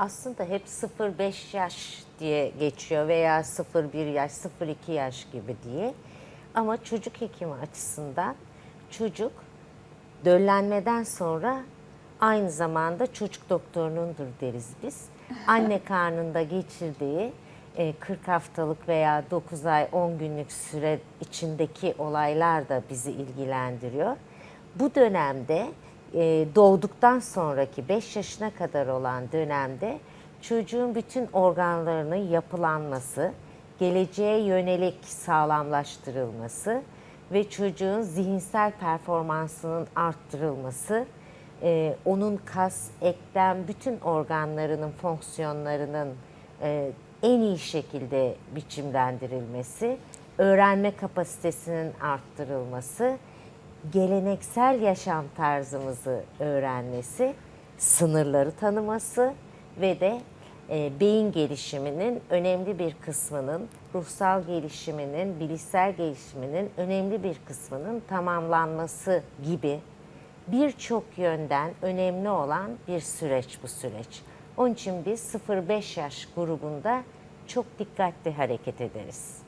aslında hep 0-5 yaş diye geçiyor veya 0-1 yaş, 0-2 yaş gibi diye. Ama çocuk hekimi açısından çocuk döllenmeden sonra aynı zamanda çocuk doktorunundur deriz biz. Anne karnında geçirdiği e, 40 haftalık veya 9 ay 10 günlük süre içindeki olaylar da bizi ilgilendiriyor. Bu dönemde e, doğduktan sonraki 5 yaşına kadar olan dönemde çocuğun bütün organlarının yapılanması, geleceğe yönelik sağlamlaştırılması ve çocuğun zihinsel performansının arttırılması, e, onun kas, eklem, bütün organlarının fonksiyonlarının e, en iyi şekilde biçimlendirilmesi, öğrenme kapasitesinin arttırılması, geleneksel yaşam tarzımızı öğrenmesi, sınırları tanıması ve de e, beyin gelişiminin önemli bir kısmının, ruhsal gelişiminin, bilişsel gelişiminin önemli bir kısmının tamamlanması gibi birçok yönden önemli olan bir süreç bu süreç. Onun için biz 0-5 yaş grubunda çok dikkatli hareket ederiz.